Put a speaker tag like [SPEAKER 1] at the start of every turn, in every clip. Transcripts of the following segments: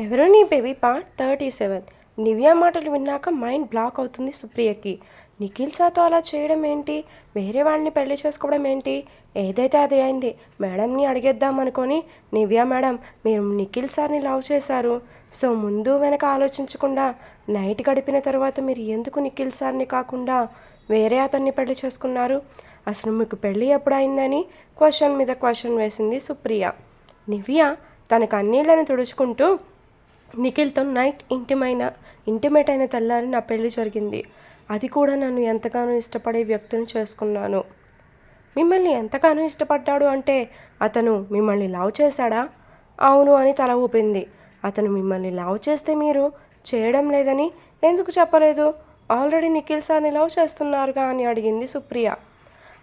[SPEAKER 1] ఎవరో నీ baby part thirty seven. Nivya మాటలు విన్నాక మైండ్ బ్లాక్ అవుతుంది సుప్రియకి. నిఖిల్ సాతో అలా చేయడం ఏంటి? వేరే వాళ్ళని పెళ్ళి చేసుకోవడం ఏంటి? ఏదైతే అది అయింది మేడంని అడిగేద్దాం అనుకొని నివ్యా మేడం మీరు నిఖిల్ సార్ని లవ్ చేశారు. సో ముందు వెనక ఆలోచించకుండా నైట్ గడిపిన తర్వాత మీరు ఎందుకు నిఖిల్ సార్ని కాకుండా వేరే అతన్ని పెళ్ళి చేసుకున్నారు? అసలు మీకు పెళ్ళి ఎప్పుడైందని అయిందని క్వశ్చన్ మీద క్వశ్చన్ వేసింది సుప్రియ. నివ్య తన కన్నీళ్ళను తుడుచుకుంటూ నిఖిల్తో నైట్ ఇంటిమైన ఇంటిమేట్ అయిన తెల్లారి నా పెళ్ళి జరిగింది. అది కూడా నన్ను ఎంతగానో ఇష్టపడే వ్యక్తిని చేసుకున్నాను. మిమ్మల్ని ఎంతగానో ఇష్టపడ్డాడు అంటే అతను మిమ్మల్ని లవ్ చేశాడా? అవును అని తల ఊపింది. అతను మిమ్మల్ని లవ్ చేస్తే మీరు చేయడం లేదని ఎందుకు చెప్పలేదు? ఆల్రెడీ నిఖిల్ సార్ని లవ్ చేస్తున్నారుగా అని అడిగింది సుప్రియ.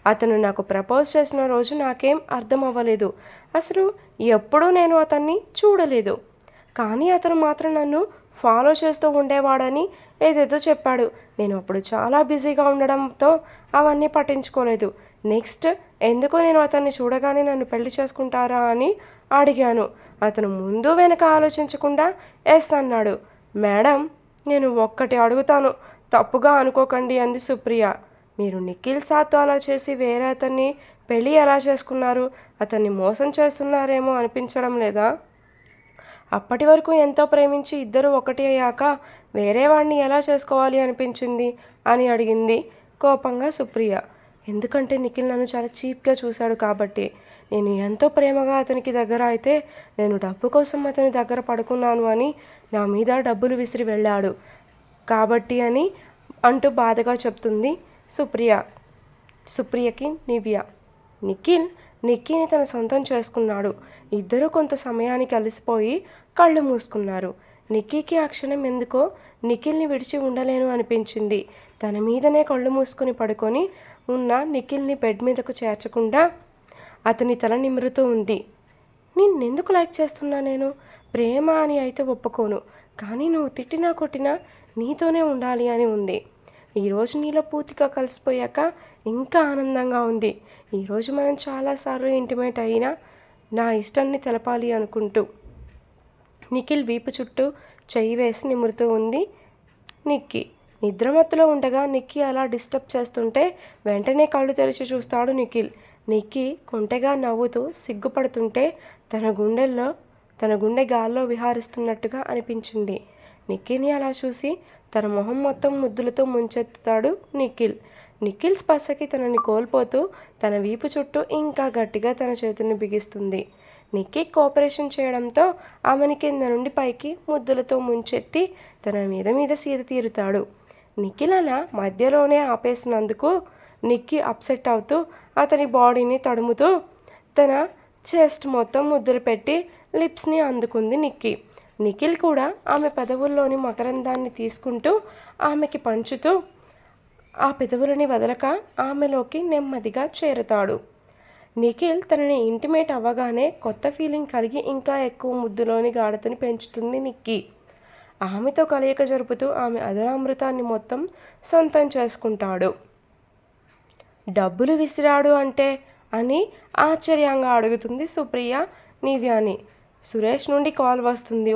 [SPEAKER 1] అతను నాకు ప్రపోజ్ చేసిన రోజు నాకేం అర్థం అవ్వలేదు. అసలు ఎప్పుడూ నేను అతన్ని చూడలేదు. కానీ అతను మాత్రం నన్ను ఫాలో చేస్తూ ఉండేవాడని ఏదేదో చెప్పాడు. నేను అప్పుడు చాలా బిజీగా ఉండడంతో అవన్నీ పట్టించుకోలేదు. నెక్స్ట్ ఎందుకు నేను అతన్ని చూడగానే నన్ను పెళ్ళి చేసుకుంటారా అని అడిగాను. అతను ముందు వెనక ఆలోచించకుండా ఎస్ అన్నాడు. మేడం నేను ఒక్కటి అడుగుతాను. తప్పుగా అనుకోకండి అంది సుప్రియ. మీరు నిఖిల్ సాత్తో అలా చేసి వేరే అతన్ని పెళ్ళి ఎలా చేసుకున్నారు? అతన్ని మోసం చేస్తున్నారేమో అనిపించడం లేదా? అప్పటి వరకు ఎంతో ప్రేమించి ఇద్దరు ఒకటి అయ్యాక వేరే వాడిని ఎలా చేసుకోవాలి అనిపించింది అని అడిగింది కోపంగా సుప్రియ. ఎందుకంటే నిఖిల్ నన్ను చాలా చీప్గా చూశాడు కాబట్టి. నేను ఎంతో ప్రేమగా అతనికి దగ్గర అయితే నేను డబ్బు కోసం అతని దగ్గర పడుకున్నాను అని నా మీద డబ్బులు విసిరి వెళ్ళాడు కాబట్టి అని అంటూ బాధగా చెప్తుంది సుప్రియ. సుప్రియకి నివ్య. నిఖిల్ నిక్కీని తన సొంతం చేసుకున్నాడు. ఇద్దరూ కొంత సమయానికి కలిసిపోయి కళ్ళు మూసుకున్నారు. నిక్కీకి ఆ క్షణం ఎందుకో నిఖిల్ని విడిచి ఉండలేను అనిపించింది. తన మీదనే కళ్ళు మూసుకుని పడుకొని ఉన్న నిఖిల్ని బెడ్ మీదకు చేర్చకుండా అతని తల నిమురుతూ ఉంది. నిన్నెందుకు లైక్ చేస్తున్నా నేను? ప్రేమ అని అయితే ఒప్పుకోను. కానీ నువ్వు తిట్టినా కొట్టినా నీతోనే ఉండాలి అని ఉంది. ఈరోజు నీలో పూర్తిగా కలిసిపోయాక ఇంకా ఆనందంగా ఉంది. ఈరోజు మనం చాలాసార్లు ఇంటిమేట్ అయినా నా ఇష్టాన్ని తెలపాలి అనుకుంటూ నిఖిల్ వీపు చుట్టూ చెయ్యి వేసి నిమురుతూ ఉంది. నిక్కి నిద్రమత్తులో ఉండగా నిక్కి అలా డిస్టర్బ్ చేస్తుంటే వెంటనే కళ్ళు తెరిచి చూస్తాడు నిఖిల్. నిక్కి కొంటెగా నవ్వుతూ సిగ్గుపడుతుంటే తన గుండెల్లో తన గుండె గాల్లో విహారిస్తున్నట్టుగా అనిపించింది. నిఖిల్ని అలా చూసి తన మొహం మొత్తం ముద్దులతో ముంచెత్తుతాడు నిఖిల్. నిఖిల్ స్పర్శకి తనని కోల్పోతూ తన వీపు చుట్టూ ఇంకా గట్టిగా తన చేతుల్ని బిగిస్తుంది. నిక్కీ కోఆపరేషన్ చేయడంతో ఆమెని కింద నుండి పైకి ముద్దులతో ముంచెత్తి తన మీద మీద సీత తీరుతాడు. నిఖిల్ అలా మధ్యలోనే ఆపేసినందుకు నిక్కి అప్సెట్ అవుతూ అతని బాడీని తడుముతూ తన చెస్ట్ మొత్తం ముద్దులు పెట్టి లిప్స్ని అందుకుంది నిక్కి. నిఖిల్ కూడా ఆమె పెదవుల్లోని మకరందాన్ని తీసుకుంటూ ఆమెకి పంచుతూ ఆ పెదవులని వదలక ఆమెలోకి నెమ్మదిగా చేరుతాడు. నిఖిల్ తనని ఇంటిమేట్ అవ్వగానే కొత్త ఫీలింగ్ కలిగి ఇంకా ఎక్కువ ముద్దులోని గాఢతని పెంచుతుంది నిక్కీ. ఆమెతో కలయిక జరుపుతూ ఆమె అదరామృతాన్ని మొత్తం సొంతం చేసుకుంటాడు. డబ్బులు విసిరాడు అంటే? అని ఆశ్చర్యంగా అడుగుతుంది సుప్రియ నివ్యాని. సురేష్ నుండి కాల్ వస్తుంది.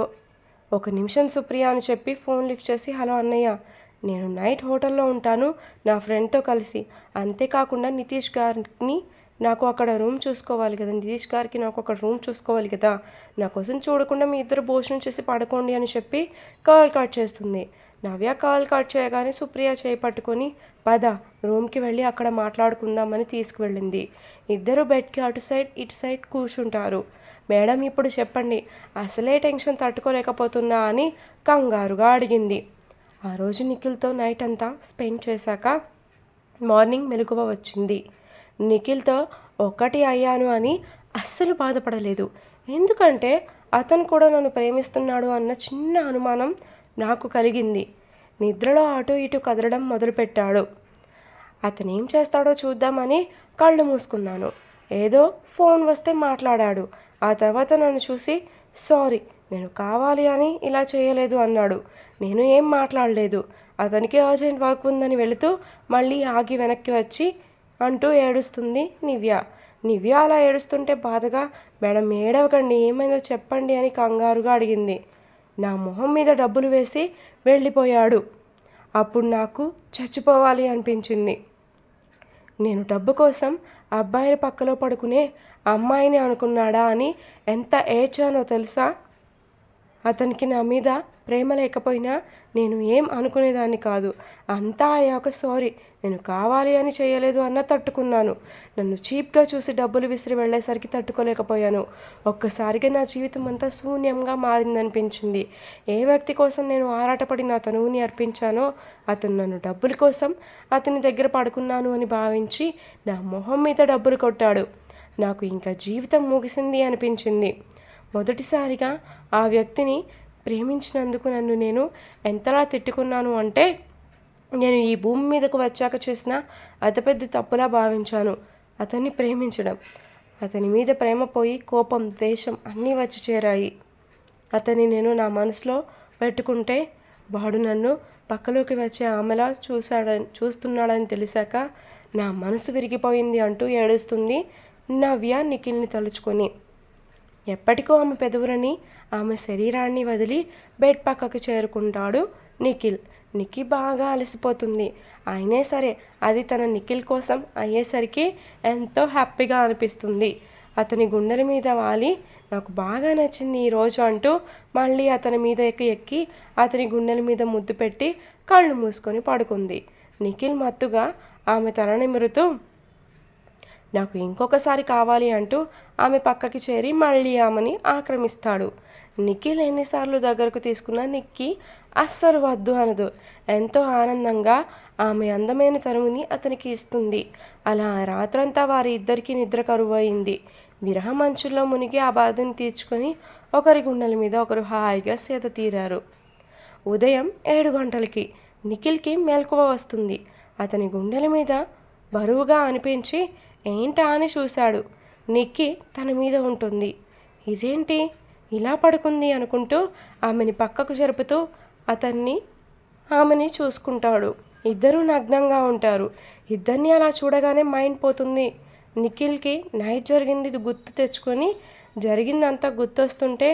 [SPEAKER 1] ఒక నిమిషం సుప్రియ అని చెప్పి ఫోన్ లిఫ్ట్ చేసి హలో అన్నయ్య నేను నైట్ హోటల్లో ఉంటాను. నా ఫ్రెండ్తో కలిసి. అంతేకాకుండా నితీష్ గారిని నాకు అక్కడ రూమ్ చూసుకోవాలి కదా నితీష్ గారికి నాకు అక్కడ రూమ్ చూసుకోవాలి కదా నా కోసం చూడకుండా మీ ఇద్దరు భోజనం చేసి పడుకోండి అని చెప్పి కాల్ కట్ చేస్తుంది. నవ్య కాల్ కట్ చేయగానే సుప్రియ చేపట్టుకొని పద రూమ్కి వెళ్ళి అక్కడ మాట్లాడుకుందామని తీసుకువెళ్ళింది. ఇద్దరు బెడ్కి అటు సైడ్ ఇటు సైడ్ కూర్చుంటారు. మేడం ఇప్పుడు చెప్పండి అసలే టెన్షన్ తట్టుకోలేకపోతున్నా అని కంగారుగా అడిగింది. ఆ రోజు నిఖిల్తో నైట్ అంతా స్పెండ్ చేశాక మార్నింగ్ మెలకువ వచ్చింది. నిఖిల్తో ఒక్కటి అయ్యాను అని అస్సలు బాధపడలేదు. ఎందుకంటే అతను కూడా నన్ను ప్రేమిస్తున్నాడు అన్న చిన్న అనుమానం నాకు కలిగింది. నిద్రలో అటు ఇటు కదలడం మొదలుపెట్టాడు. అతనేం చేస్తాడో చూద్దామని కళ్ళు మూసుకున్నాను. ఏదో ఫోన్ వస్తే మాట్లాడాడు. ఆ తర్వాత నన్ను చూసి సారీ నేను కావాలి అని ఇలా చేయలేదు అన్నాడు. నేను ఏం మాట్లాడలేదు. అతనికి అర్జెంట్ వర్క్ ఉందని వెళుతూ మళ్ళీ ఆగి వెనక్కి వచ్చి అంటూ ఏడుస్తుంది నివ్య. నివ్య అలా ఏడుస్తుంటే బాధగా మేడం ఏడవకండి ఏమైందో చెప్పండి అని కంగారుగా అడిగింది. నా మొహం మీద డబ్బులు వేసి వెళ్ళిపోయాడు. అప్పుడు నాకు చచ్చిపోవాలి అనిపించింది. నేను డబ్బు కోసం అబ్బాయిల పక్కలో పడుకునే అమ్మాయిని అనుకున్నాడా అని ఎంత ఏడ్చానో తెలుసా? అతనికి నా మీద ప్రేమ లేకపోయినా నేను ఏం అనుకునేదాన్ని కాదు. అంతా అయ్యాక సారీ నేను కావాలి అని చేయలేదు అన్న తట్టుకున్నాను. నన్ను చీప్గా చూసి డబ్బులు విసిరి వెళ్ళేసరికి తట్టుకోలేకపోయాను. ఒక్కసారిగా నా జీవితం అంతా శూన్యంగా మారిందనిపించింది. ఏ వ్యక్తి కోసం నేను ఆరాటపడి నా తనువుని అర్పించానో అతను నన్ను డబ్బుల కోసం అతని దగ్గర పడుకున్నాను అని భావించి నా మొహం మీద డబ్బులు కొట్టాడు. నాకు ఇంకా జీవితం ముగిసింది అనిపించింది. మొదటిసారిగా ఆ వ్యక్తిని ప్రేమించినందుకు నన్ను నేను ఎంతలా తిట్టుకున్నాను అంటే నేను ఈ భూమి మీదకు వచ్చాక చేసిన అతిపెద్ద తప్పులా భావించాను. అతన్ని ప్రేమించడం అతని మీద ప్రేమ పోయి కోపం ద్వేషం అన్నీ వచ్చి చేరాయి. అతన్ని నేను నా మనసులో పెట్టుకుంటే వాడు నన్ను పక్కలోకి వచ్చే ఆమెలా చూశాడని చూస్తున్నాడని తెలిసాక నా మనసు విరిగిపోయింది అంటూ ఏడుస్తుంది నవ్య నిఖిల్ని తలుచుకొని. ఎప్పటికో ఆమె పెదవులని ఆమె శరీరాన్ని వదిలి బెడ్ పక్కకు చేరుకుంటాడు నిఖిల్. నిక్కి బాగా అలసిపోతుంది. అయినా సరే అది తన నిఖిల్ కోసం అయ్యేసరికి ఎంతో హ్యాపీగా అనిపిస్తుంది. అతని గుండెల మీద వాలి నాకు బాగా నచ్చింది ఈరోజు అంటూ మళ్ళీ అతని మీద ఎక్కి ఎక్కి అతని గుండెల మీద ముద్దు పెట్టి కళ్ళు మూసుకొని పడుకుంది. నిఖిల్ మత్తుగా ఆమె తల నిమురుతూ నాకు ఇంకొకసారి కావాలి అంటూ ఆమె పక్కకి చేరి మళ్ళీ ఆమెని ఆక్రమిస్తాడు. నిఖిల్ ఎన్నిసార్లు దగ్గరకు తీసుకున్న నిక్కి అస్సలు వద్దు అనదు. ఎంతో ఆనందంగా ఆమె అందమైన తనువుని అతనికి ఇస్తుంది. అలా రాత్రంతా వారి ఇద్దరికీ నిద్ర కరువయింది విరహ మంచుల్లో మునిగి ఆ బాధను తీర్చుకొని ఒకరి గుండెల మీద ఒకరు హాయిగా సేద తీరారు. ఉదయం ఏడు గంటలకి నిఖిల్కి మెలకువ వస్తుంది. అతని గుండెల మీద బరువుగా అనిపించి ఏంటా అని చూశాడు? నిక్కి తన మీద ఉంటుంది. ఇదేంటి? ఇలా పడుకుంది అనుకుంటూ ఆమెని పక్కకు జరుపుతూ అతన్ని ఆమెని చూసుకుంటాడు. ఇద్దరూ నగ్నంగా ఉంటారు. ఇద్దరిని అలా చూడగానే మైండ్ పోతుంది. నిఖిల్కి నైట్ జరిగింది ఇది గుర్తు తెచ్చుకొని జరిగిందంతా గుర్తొస్తుంటే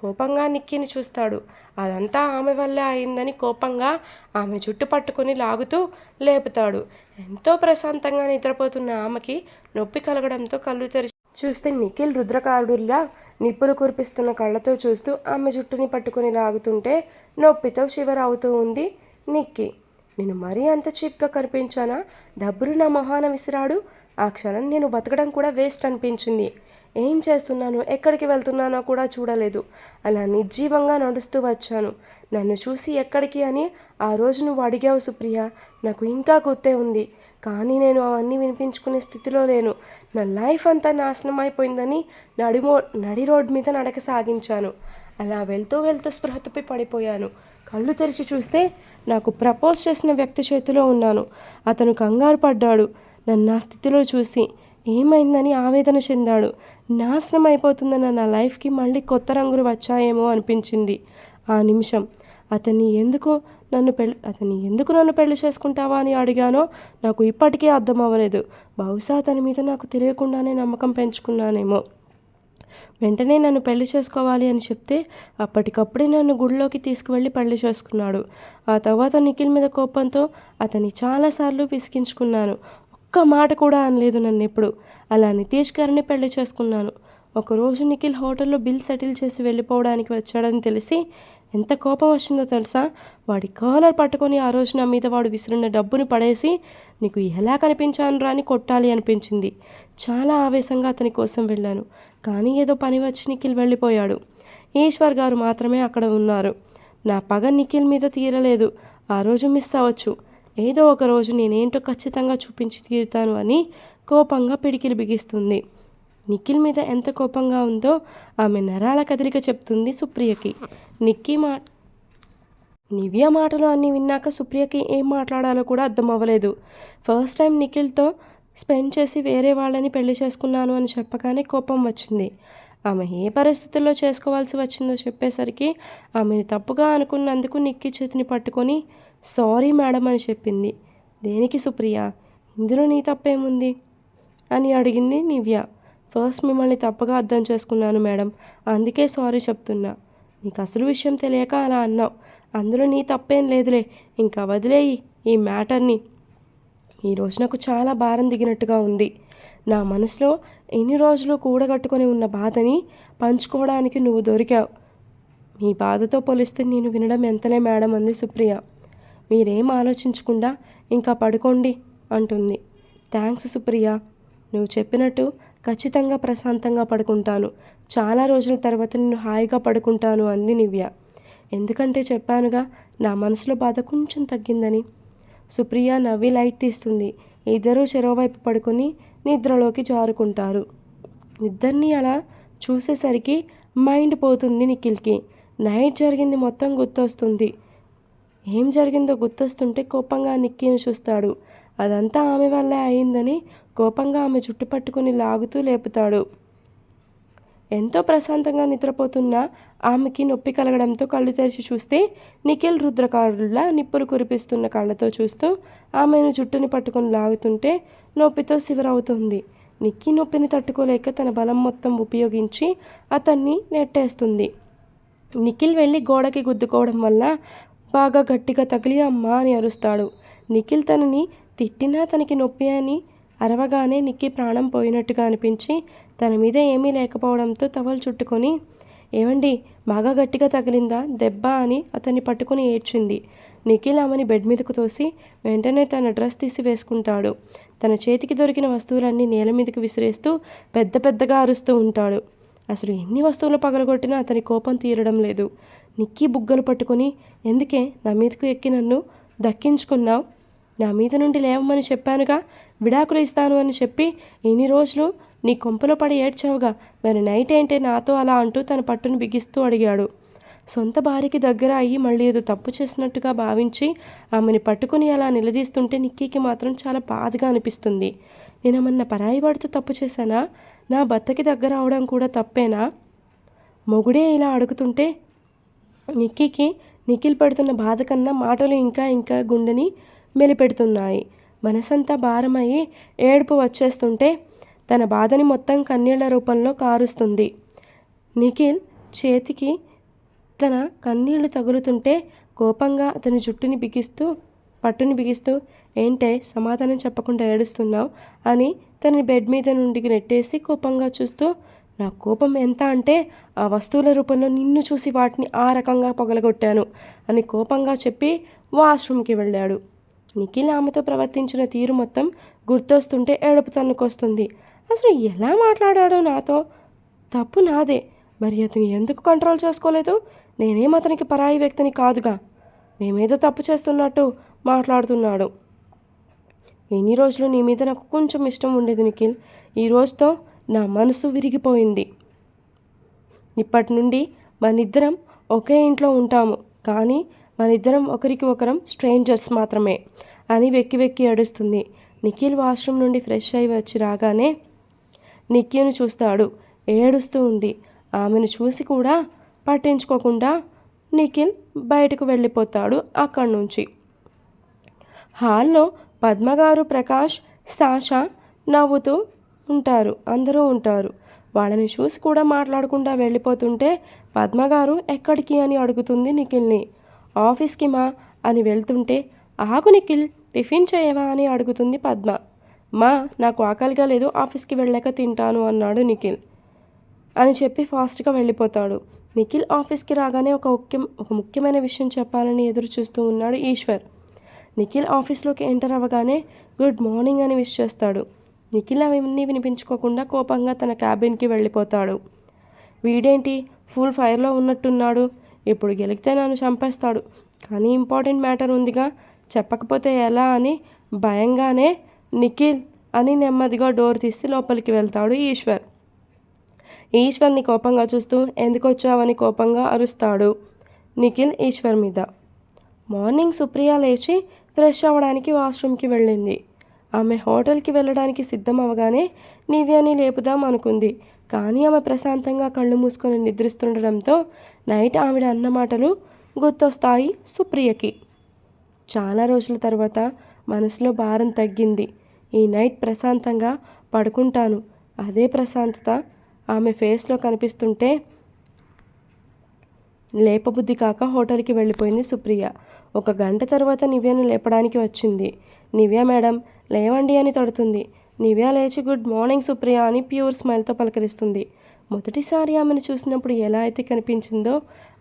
[SPEAKER 1] కోపంగా నిక్కిని చూస్తాడు. అదంతా ఆమె వల్లే అయిందని కోపంగా ఆమె జుట్టు పట్టుకొని లాగుతూ లేపుతాడు. ఎంతో ప్రశాంతంగా నిద్రపోతున్న ఆమెకి నొప్పి కలగడంతో కళ్ళు తెరిచి చూస్తే నిఖిల్ రుద్రకారుడిలా నిప్పులు కురిపిస్తున్న కళ్ళతో చూస్తూ ఆమె జుట్టుని పట్టుకొని లాగుతుంటే నొప్పితో షివర్ అవుతూ ఉంది నిక్కి. నేను మరీ అంత చీప్గా కనిపించానా? డబ్బులు నా మొహాన విసిరాడు. ఆ క్షణం నేను బతకడం కూడా వేస్ట్ అనిపించింది. ఏం చేస్తున్నానో ఎక్కడికి వెళ్తున్నానో కూడా చూడలేదు. అలా నిర్జీవంగా నడుస్తూ వచ్చాను. నన్ను చూసి ఎక్కడికి అని ఆ రోజు నువ్వు అడిగావు సుప్రియ. నాకు ఇంకా గుర్తే ఉంది. కానీ నేను అవన్నీ వినిపించుకునే స్థితిలో లేను. నా లైఫ్ అంతా నాశనం అయిపోయిందని నడిమో నడి రోడ్ మీద నడక సాగించాను. అలా వెళ్తూ వెళ్తూ స్పృహ తప్పి పడిపోయాను. కళ్ళు తెరిచి చూస్తే నాకు ప్రపోజ్ చేసిన వ్యక్తి చేతిలో ఉన్నాను. అతను కంగారు పడ్డాడు. నన్ను ఆ స్థితిలో చూసి ఏమైందని ఆవేదన చెందాడు. నాశనం అయిపోతుందన్న నా లైఫ్కి మళ్ళీ కొత్త రంగులు వచ్చాయేమో అనిపించింది. ఆ నిమిషం అతన్ని ఎందుకు నన్ను పెళ్ళి అతని ఎందుకు నన్ను పెళ్ళి చేసుకుంటావా అని అడిగానో నాకు ఇప్పటికీ అర్థం అవ్వలేదు. బహుశా అతని మీద నాకు తెలియకుండానే నమ్మకం పెంచుకున్నానేమో. వెంటనే నన్ను పెళ్ళి చేసుకోవాలి అని చెప్తే అప్పటికప్పుడే నన్ను గుడిలోకి తీసుకువెళ్ళి పెళ్ళి చేసుకున్నాడు. ఆ తర్వాత నిఖిల్ మీద కోపంతో అతన్ని చాలాసార్లు విసిగించుకున్నాను. ఒక్క మాట కూడా అనలేదు నన్ను ఎప్పుడు అలా నితీష్ గారిని పెళ్ళి చేసుకున్నాను. ఒకరోజు నిఖిల్ హోటల్లో బిల్ సెటిల్ చేసి వెళ్ళిపోవడానికి వచ్చాడని తెలిసి ఎంత కోపం వచ్చిందో తెలుసా? వాడి కాలర్ పట్టుకొని ఆ రోజు నా మీద వాడు విసిరిన డబ్బును పడేసి నీకు ఎలా కనిపించాను రా అని కొట్టాలి అనిపించింది. చాలా ఆవేశంగా అతని కోసం వెళ్ళాను. కానీ ఏదో పని వచ్చి నిఖిల్ వెళ్ళిపోయాడు. ఈశ్వర్ గారు మాత్రమే అక్కడ ఉన్నారు. నా పగ నిఖిల్ మీద తీరలేదు. ఆ రోజు మిస్ అవ్వచ్చు. ఏదో ఒక రోజు నేనేంటో ఖచ్చితంగా చూపించి తీరుతాను అని కోపంగా పిడికిలు బిగిస్తుంది. నిఖిల్ మీద ఎంత కోపంగా ఉందో ఆమె నరాల కదలిక చెప్తుంది సుప్రియకి. నిక్కీ మా నివ్య మాటలు అన్నీ విన్నాక సుప్రియకి ఏం మాట్లాడాలో కూడా అర్థం అవ్వలేదు. ఫస్ట్ టైం నిఖిల్తో స్పెండ్ చేసి వేరే వాళ్ళని పెళ్ళి చేసుకున్నాను అని చెప్పగానే కోపం వచ్చింది. ఆమె ఏ పరిస్థితుల్లో చేసుకోవాల్సి వచ్చిందో చెప్పేసరికి ఆమెను తప్పుగా అనుకున్నందుకు నిక్కి చేతిని పట్టుకొని సారీ మేడం అని చెప్పింది. దేనికి సుప్రియ? ఇందులో నీ తప్పేముంది? అని అడిగింది నివ్య. ఫస్ట్ మిమ్మల్ని తప్పగా అర్థం చేసుకున్నాను మేడం. అందుకే సారీ చెప్తున్నా. నీకు అసలు విషయం తెలియక అలా అన్నావు. అందులో నీ తప్పేం లేదులే. ఇంకా వదిలేయి ఈ మ్యాటర్ని. ఈరోజు నాకు చాలా భారం దిగినట్టుగా ఉంది. నా మనసులో ఎన్ని రోజులు కూడగట్టుకొని ఉన్న బాధని పంచుకోవడానికి నువ్వు దొరికావు. మీ బాధతో పోలిస్తే నేను వినడం ఎంతలే మేడం అంది సుప్రియ. మీరేం ఆలోచించకుండా ఇంకా పడుకోండి అంటుంది. థ్యాంక్స్ సుప్రియ. నువ్వు చెప్పినట్టు ఖచ్చితంగా ప్రశాంతంగా పడుకుంటాను. చాలా రోజుల తర్వాత నేను హాయిగా పడుకుంటాను అంది నివ్య ఎందుకంటే చెప్పానుగా నా మనసులో బాధ కొంచెం తగ్గిందని. సుప్రియ నవ్వి లైట్ తీస్తుంది. ఇద్దరూ చెరోవైపు పడుకుని నిద్రలోకి జారుకుంటారు. ఇద్దరిని అలా చూసేసరికి మైండ్ పోతుంది నిఖిల్కి. నైట్ జరిగింది మొత్తం గుర్తొస్తుంది. ఏం జరిగిందో గుర్తొస్తుంటే కోపంగా నిక్కిని చూస్తాడు. అదంతా ఆమె వల్లే అయిందని కోపంగా ఆమె జుట్టు పట్టుకుని లాగుతూ లేపుతాడు. ఎంతో ప్రశాంతంగా నిద్రపోతున్న ఆమెకి నొప్పి కలగడంతో కళ్ళు తెరిచి చూస్తే నిఖిల్ రుద్రకారులా నిప్పులు కురిపిస్తున్న కళ్ళతో చూస్తూ ఆమెను జుట్టుని పట్టుకొని లాగుతుంటే నొప్పితో శివరవుతుంది. నిక్కి నొప్పిని తట్టుకోలేక తన బలం మొత్తం ఉపయోగించి అతన్ని నెట్టేస్తుంది. నిఖిల్ వెళ్ళి గోడకి గుద్దుకోవడం వల్ల బాగా గట్టిగా తగిలి అమ్మా అని అరుస్తాడు. నిఖిల్ తనని తిట్టినా తనకి నొప్పి అని అరవగానే నిక్కి ప్రాణం పోయినట్టుగా అనిపించి తన మీద ఏమీ లేకపోవడంతో తవలు చుట్టుకొని ఏమండి బాగా గట్టిగా తగిలిందా? దెబ్బ అని అతన్ని పట్టుకుని ఏడ్చింది. నిఖిల్ ఆమెని బెడ్ మీదకు తోసి వెంటనే తన డ్రెస్ తీసి వేసుకుంటాడు. తన చేతికి దొరికిన వస్తువులన్నీ నేల మీదకి విసిరేస్తూ పెద్ద పెద్దగా అరుస్తూ ఉంటాడు. అసలు ఎన్ని వస్తువులు పగలగొట్టినా అతని కోపం తీరడం లేదు. నిక్కీ బుగ్గలు పట్టుకొని ఎందుకే? నా మీదకు ఎక్కి నన్ను దక్కించుకున్నావు? నా మీద నుండి లేవమని చెప్పానుగా విడాకులు ఇస్తాను అని చెప్పి ఇన్ని రోజులు నీ కొంపలో పడి ఏడ్చావుగా. మరి నైట్ ఏంటే నాతో అలా అంటూ తన పట్టును బిగిస్తూ అడిగాడు. సొంత భార్యకి దగ్గర అయ్యి మళ్ళీ ఏదో తప్పు చేసినట్టుగా భావించి ఆమెని పట్టుకుని అలా నిలదీస్తుంటే నిక్కీకి మాత్రం చాలా బాధగా అనిపిస్తుంది. నేనేమన్నా పరాయి వాడితో తప్పు చేశానా? నా భర్తకి దగ్గర అవడం కూడా తప్పేనా? మొగుడే ఇలా అడుగుతుంటే నిక్కీకి నిఖిల్ పడుతున్న బాధ కన్నా మాటలు ఇంకా ఇంకా గుండెని మెలిపెడుతున్నాయి. మనసంతా భారమయ్యి ఏడుపు వచ్చేస్తుంటే తన బాధని మొత్తం కన్నీళ్ళ రూపంలో కారుస్తుంది. నిఖిల్ చేతికి తన కన్నీళ్ళు తగులుతుంటే కోపంగా అతని జుట్టుని బిగిస్తూ పట్టుని బిగిస్తూ ఏంటే సమాధానం చెప్పకుండా ఏడుస్తున్నావు? అని తన బెడ్ మీద నుండి నెట్టేసి కోపంగా చూస్తూ నా కోపం ఎంత అంటే ఆ వస్తువుల రూపంలో నిన్ను చూసి వాటిని ఆ రకంగా పగలగొట్టాను అని కోపంగా చెప్పి వాష్రూమ్కి వెళ్ళాడు. నిఖిల్ ఆమెతో ప్రవర్తించిన తీరు మొత్తం గుర్తొస్తుంటే ఏడుపు తన్నుకొస్తుంది. అసలు ఎలా మాట్లాడాడో నాతో? తప్పు నాదే. మరి అతను ఎందుకు కంట్రోల్ చేసుకోలేదు? నేనేం అతనికి పరాయి వ్యక్తిని కాదుగా. మేమేదో తప్పు చేస్తున్నట్టు మాట్లాడుతున్నాడు. ఎన్ని రోజులు నీ మీద నాకు కొంచెం ఇష్టం ఉండేది నిఖిల్. ఈ రోజుతో నా మనసు విరిగిపోయింది. ఇప్పటి నుండి మనిద్దరం ఒకే ఇంట్లో ఉంటాము. కానీ మనిద్దరం ఒకరికి ఒకరం స్ట్రేంజర్స్ మాత్రమే అని వెక్కి వెక్కి ఏడుస్తుంది. నిఖిల్ వాష్రూమ్ నుండి ఫ్రెష్ అయి వచ్చి రాగానే నిఖిల్ను చూస్తాడు. ఏడుస్తూ ఉంది. ఆమెను చూసి కూడా పట్టించుకోకుండా నిఖిల్ బయటకు వెళ్ళిపోతాడు అక్కడి నుంచి. హాల్లో పద్మగారు ప్రకాష్ సాషా నవ్వుతూ ఉంటారు. అందరూ ఉంటారు. వాళ్ళని చూసి కూడా మాట్లాడకుండా వెళ్ళిపోతుంటే పద్మగారు ఎక్కడికి అని అడుగుతుంది నిఖిల్ని. ఆఫీస్కి మా అని వెళ్తుంటే ఆగు నిఖిల్ టిఫిన్ చేయవా? అని అడుగుతుంది పద్మ. మా నాకు ఆకలిగా లేదు ఆఫీస్కి వెళ్ళాక తింటాను అన్నాడు నిఖిల్. అని చెప్పి ఫాస్ట్గా వెళ్ళిపోతాడు. నిఖిల్ ఆఫీస్కి రాగానే ఒక ముఖ్యం ఒక ముఖ్యమైన విషయం చెప్పాలని ఎదురు చూస్తూ ఉన్నాడు ఈశ్వర్. నిఖిల్ ఆఫీస్లోకి ఎంటర్ అవ్వగానే గుడ్ మార్నింగ్ అని విష్ చేస్తాడు. నిఖిల్ అవన్నీ వినిపించుకోకుండా కోపంగా తన క్యాబిన్కి వెళ్ళిపోతాడు. వీడేంటి? ఫుల్ ఫైర్లో ఉన్నట్టున్నాడు. ఇప్పుడు గెలిగితే నన్ను చంపేస్తాడు. కానీ ఇంపార్టెంట్ మ్యాటర్ ఉందిగా చెప్పకపోతే ఎలా అని భయంగానే నిఖిల్ అని నెమ్మదిగా డోర్ తీసి లోపలికి వెళ్తాడు ఈశ్వర్. ఈశ్వర్ని కోపంగా చూస్తూ ఎందుకు వచ్చావని కోపంగా అరుస్తాడు నిఖిల్ ఈశ్వర్ మీద. మార్నింగ్ సుప్రియ లేచి ఫ్రెష్ అవ్వడానికి వాష్రూమ్కి వెళ్ళింది. ఆమె హోటల్కి వెళ్ళడానికి సిద్ధం అవగానే నివ్యాని లేపుదాం అనుకుంది. కానీ ఆమె ప్రశాంతంగా కళ్ళు మూసుకొని నిద్రిస్తుండడంతో నైట్ ఆవిడ అన్న మాటలు గుర్తొస్తాయి సుప్రియకి. చాలా రోజుల తర్వాత మనసులో భారం తగ్గింది. ఈ నైట్ ప్రశాంతంగా పడుకుంటాను. అదే ప్రశాంతత ఆమె ఫేస్లో కనిపిస్తుంటే లేపబుద్ధి కాక హోటల్కి వెళ్ళిపోయింది సుప్రియ. ఒక గంట తర్వాత నివ్యను లేపడానికి వచ్చింది. నివ్య మేడం లేవండి అని తడుతుంది. నివ్యా లేచి గుడ్ మార్నింగ్ సుప్రియ అని ప్యూర్ స్మైల్తో పలకరిస్తుంది. మొదటిసారి ఆమెను చూసినప్పుడు ఎలా అయితే కనిపించిందో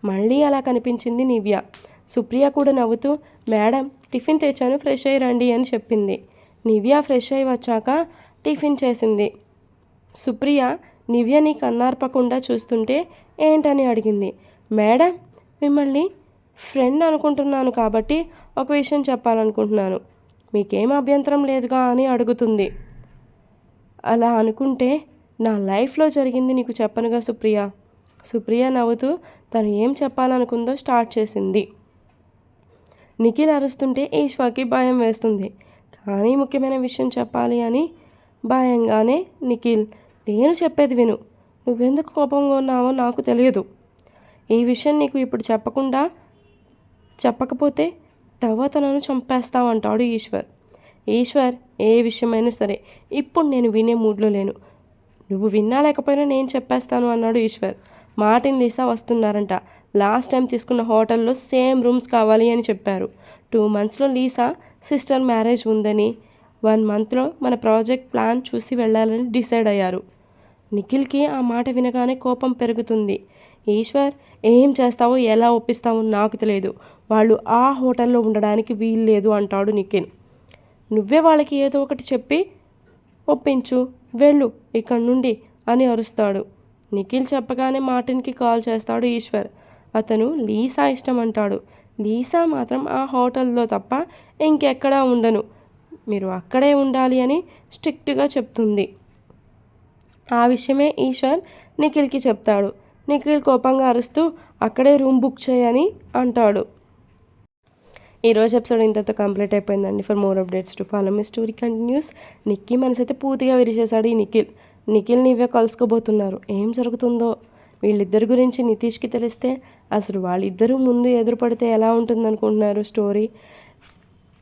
[SPEAKER 1] మళ్ళీ అలా కనిపించింది నివ్య సుప్రియ కూడా నవ్వుతూ మేడం టిఫిన్ తెచ్చాను ఫ్రెష్ అయ్యి రండి అని చెప్పింది. నివ్య ఫ్రెష్ అయి వచ్చాక టిఫిన్ చేసింది. సుప్రియ నివ్యని కన్నార్పకుండా చూస్తుంటే ఏంటని అడిగింది. మేడం మిమ్మల్ని ఫ్రెండ్ అనుకుంటున్నాను కాబట్టి ఒక విషయం చెప్పాలనుకుంటున్నాను. మీకేం అభ్యంతరం లేదుగా అని అడుగుతుంది. అలా అనుకుంటే నా లైఫ్లో జరిగింది నీకు చెప్పనుగా సుప్రియ. సుప్రియ నవ్వుతూ తను ఏం చెప్పాలనుకుందో స్టార్ట్ చేసింది. నిఖిల్ అరుస్తుంటే ఈశ్వర్కి భయం వేస్తుంది. కానీ ముఖ్యమైన విషయం చెప్పాలి అని భయంగానే నిఖిల్ నేను చెప్పేది విను. నువ్వెందుకు కోపంగా ఉన్నావో నాకు తెలియదు. ఈ విషయం నీకు ఇప్పుడు చెప్పకుండా చెప్పకపోతే తర్వాత నన్ను చంపేస్తావంటాడు ఈశ్వర్. ఈశ్వర్ ఏ విషయమైనా సరే ఇప్పుడు నేను వినే మూడ్లో లేను. నువ్వు విన్నా లేకపోయినా నేను చెప్పేస్తాను అన్నాడు ఈశ్వర్. మార్టిన్ లీసా వస్తున్నారంట. లాస్ట్ టైం తీసుకున్న హోటల్లో సేమ్ రూమ్స్ కావాలి అని చెప్పారు. టూ మంత్స్లో లీసా సిస్టర్ మ్యారేజ్ ఉందని వన్ మంత్లో మన ప్రాజెక్ట్ ప్లాన్ చూసి వెళ్ళాలని డిసైడ్ అయ్యారు. నిఖిల్కి ఆ మాట వినగానే కోపం పెరుగుతుంది. ఈశ్వర్ ఏం చేస్తావో ఎలా ఒప్పిస్తావో నాకు తెలియదు. వాళ్ళు ఆ హోటల్లో ఉండడానికి వీలు లేదు అంటాడు నిఖిల్. నువ్వే వాళ్ళకి ఏదో ఒకటి చెప్పి ఒప్పించు వెళ్ళు ఇక్కడి నుండి అని అరుస్తాడు. నిఖిల్ చెప్పగానే మార్టిన్కి కాల్ చేస్తాడు ఈశ్వర్. అతను లీసా ఇష్టం అంటాడు లీసా మాత్రం ఆ హోటల్లో తప్ప ఇంకెక్కడా ఉండను. మీరు అక్కడే ఉండాలి అని స్ట్రిక్ట్గా చెప్తుంది. ఆ విషయమే ఈశ్వర్ నిఖిల్కి చెప్తాడు. నిఖిల్ కోపంగా అరుస్తూ అక్కడే రూమ్ బుక్ చేయని అంటాడు. ఈరోజు ఎపిసోడ్ ఇంతతో కంప్లీట్ అయిపోయిందండి. For more updates to follow me story continues Nikki మనసైతే పూర్తిగా విరిచేశాడు ఈ నిఖిల్ నిఖిల్ నీవే కలుసుకోబోతున్నారు. ఏం జరుగుతుందో? వీళ్ళిద్దరి గురించి నితీష్కి తెలిస్తే అసలు వాళ్ళిద్దరూ ముందు ఎదురుపడితే ఎలా ఉంటుంది అనుకుంటున్నారు స్టోరీ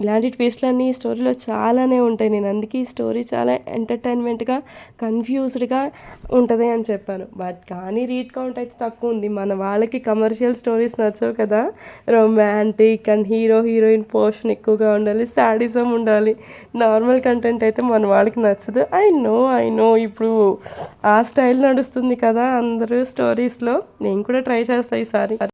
[SPEAKER 1] ఇలాంటి ట్విస్ట్లన్నీ ఈ స్టోరీలో చాలానే ఉంటాయి. నేను అందుకే ఈ స్టోరీ చాలా ఎంటర్టైన్మెంట్గా కన్ఫ్యూజ్డ్గా ఉంటుంది అని చెప్పాను. బట్ కానీ రీడ్ కౌంట్ అయితే తక్కువ ఉంది. మన వాళ్ళకి కమర్షియల్ స్టోరీస్ నచ్చవు కదా. Romantic and hero heroine portion ఎక్కువగా ఉండాలి. సాడిజం ఉండాలి. నార్మల్ కంటెంట్ అయితే మన వాళ్ళకి నచ్చదు. I know I know. ఇప్పుడు ఆ స్టైల్ నడుస్తుంది కదా అందరూ స్టోరీస్లో. నేను కూడా ట్రై చేస్తాను ఈసారి.